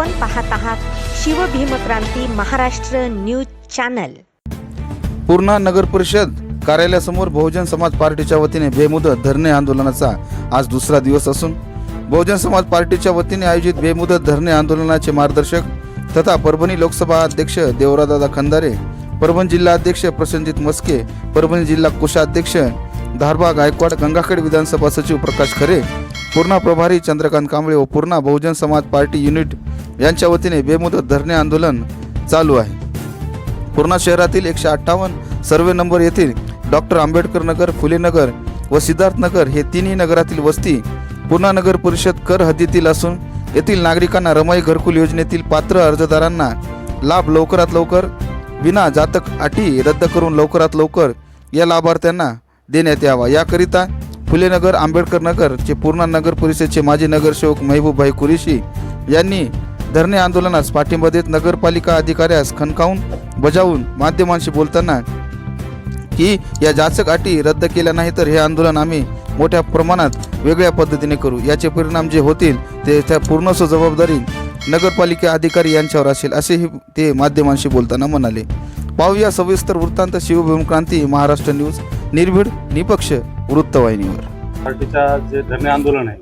आपण पाहत आहात शिवभीमक्रांती महाराष्ट्र न्यूज चॅनल. पूर्णा नगर परिषद कार्यालयासमोर बहुजन समाज पार्टीच्या वतीने बेमुदत धरणे आंदोलनाचा आज दुसरा दिवस असून बहुजन समाज पार्टीच्या वतीने आयोजित बेमुदत धरणे आंदोलनाचे मार्गदर्शक तथा परभणी लोकसभा अध्यक्ष देवरादादा खंदारे परभणी जिल्हा अध्यक्ष प्रसन्नजित मस्के परभणी जिल्हा कोषाध्यक्ष धारबा गायकवाड गंगाखेड विधानसभा सचिव प्रकाश खरे पूर्णा प्रभारी चंद्रकांत कांबळे व पूर्णा बहुजन समाज पार्टी युनिट यांच्या वतीने बेमुदत धरणे आंदोलन चालू आहे. पूर्णा शहरातील एकशे अठ्ठावन्न सर्वे नंबर येथील डॉक्टर आंबेडकर नगर फुले नगर व सिद्धार्थनगर हे तिन्ही नगरातील वस्ती पूर्णा नगर परिषद कर हद्दीतील असून येथील नागरिकांना रमाई घरकुल योजनेतील पात्र अर्जदारांना लाभ लवकरात लवकर विना जातक अटी रद्द करून लवकरात लवकर या लाभार्थ्यांना देण्यात यावा. याकरिता फुलेनगर आंबेडकर नगरचे पूर्णा नगर परिषदचे माजी नगरसेवक महबूबभाई कुरेशी यांनी धरणे आंदोलनास पाठिंबा देत नगरपालिका अधिकाऱ्यास खणकावून बजावून माध्यमांशी बोलताना की या जाचक अटी रद्द केल्या नाही तर हे आंदोलन आम्ही मोठ्या प्रमाणात वेगळ्या पद्धतीने करू. याचे परिणाम जे होतील ते त्या पूर्णस्व जबाबदारी नगरपालिका अधिकारी यांच्यावर असेल असेही ते माध्यमांशी बोलताना म्हणाले. पाहूया सविस्तर वृत्तांत शिवभूम क्रांती महाराष्ट्र न्यूज निर्भीड निपक्ष वृत्तवाहिनीवर पार्टीचा जे धरणे आंदोलन आहे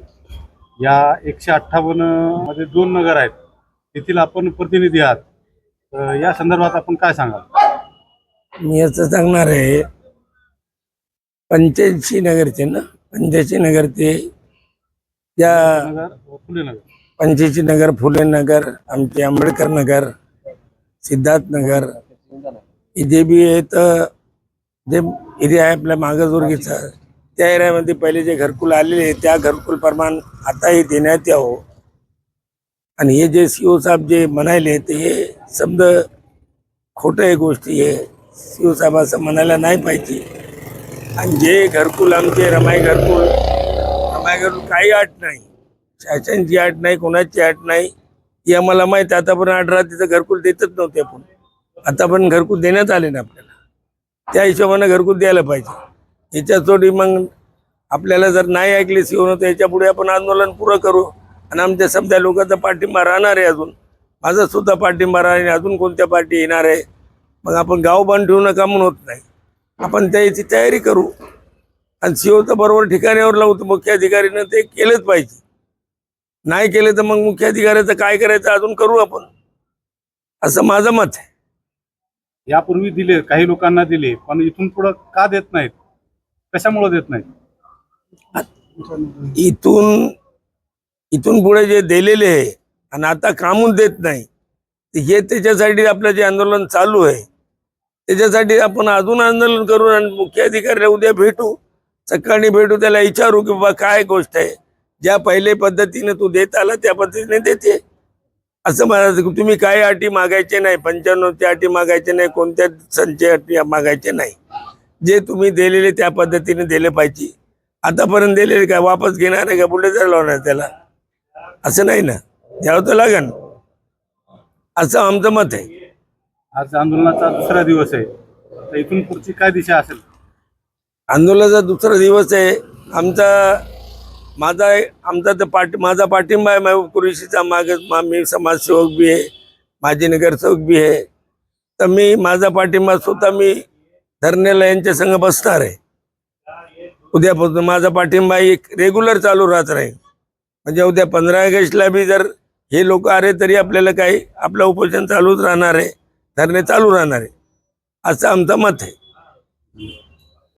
या एकशे अठ्ठावन्नमध्ये दोन नगर आहेत. तेथील आपण प्रतिनिधी आहात. या संदर्भात आपण काय सांगाल? मी असं सांगणार आहे पंच्याऐंशी नगरचे ना पंच्याऐंशी नगर ते त्या नगर व फुले नगर. पंच्याऐंशी नगर फुले नगर आमचे आंबेडकर नगर सिद्धार्थ नगर जे बी आहे तर जे एरिया आहे आपल्या मागासवर्गीचा त्या एरियामध्ये पहिले जे घरकुल आलेले आहे त्या घरकुल प्रमाण आताही देण्यात यावं. आणि हे जे सी ओ साहेब जे म्हणायले ते हे समजा खोटं आहे गोष्टी आहे सी ओ साहेब असं म्हणायला नाही पाहिजे. आणि जे घरकुल आमचे रमाई घरकुल रमाई घरकुल काही अट नाही. शासनची अट नाही कोणाची आठ नाही ही आम्हाला माहिती आहे. पण अठरा तिथं घरकुल देतच नव्हते आपण. आता पण घरकुल देण्यात आले ना आपल्याला. त्या हिशोबानं घरकुल द्यायला पाहिजे. याच्यासाठी मग आपल्याला जर नाही ऐकले शिवण तर याच्यापुढे आपण आंदोलन पुरं करू. आणि आमच्या समजा लोकांचा पाठिंबा राहणार आहे अजून. माझा सुद्धा पाठिंबा राहणार आहे अजून कोणत्या पार्टी येणार आहे? मग आपण गाव बांध ठेवणं का म्हणून होत नाही. आपण त्याची तयारी करू. आणि सीओ तर बरोबर ठिकाणावर लावतो मुख्य अधिकारीनं ते केलंच पाहिजे. नाही केलं तर मग मुख्य अधिकाऱ्याचं काय करायचं अजून करू आपण. असं माझं मत आहे. यापूर्वी दिले काही लोकांना दिले पण इथून पुढं का देत नाहीत? कशामुळे देत नाहीत? इथून इथून पुढे जे दिलेले आहे आणि आता कामून देत नाही हे त्याच्यासाठी आपलं जे आंदोलन चालू आहे त्याच्यासाठी आपण अजून आंदोलन करू आणि मुख्याधिकाऱ्याला उद्या भेटू सकाळी भेटू त्याला विचारू की बाबा काय गोष्ट आहे ज्या पहिले पद्धतीने तू देत आला त्या पद्धतीने देते. असं मला तुम्ही काय अटी मागायचे नाही पंच्याण्णवच्या अटी मागायचे नाही कोणत्या संचय अटी मागायचे नाही. जे तुम्ही दिलेले त्या पद्धतीने दिले पाहिजे. आतापर्यंत दिलेले काय वापस घेणार आहे का पुढे चालवणार त्याला? असं नाही ना. द्यावं तर लागन असं आमचं मत आहे. आज आंदोलनाचा दुसरा दिवस आहे. तर इथून पुढची काय दिशा असेल? आंदोलनाचा दुसरा दिवस आहे. आमचा माझा आमचा तर पाठ माझा पाठिंबा आहे. महबूब कुरेशीचा मागे मा- मी समाजसेवक बी आहे. माजी नगरसेवक बी आहे. तर मी माझा पाठिंबा स्वतः मी धरण्याला यांच्या संघ बसणार आहे. उद्यापासून माझा पाठिंबा एक रेग्युलर चालू राहत राहील. म्हणजे उद्या पंधरा ऑगस्टला बी जर हे लोक आले तरी आपल्याला काही आपलं उपोषण चालूच राहणार आहे. धरणे चालू राहणार आहे. असं आमचं मत आहे.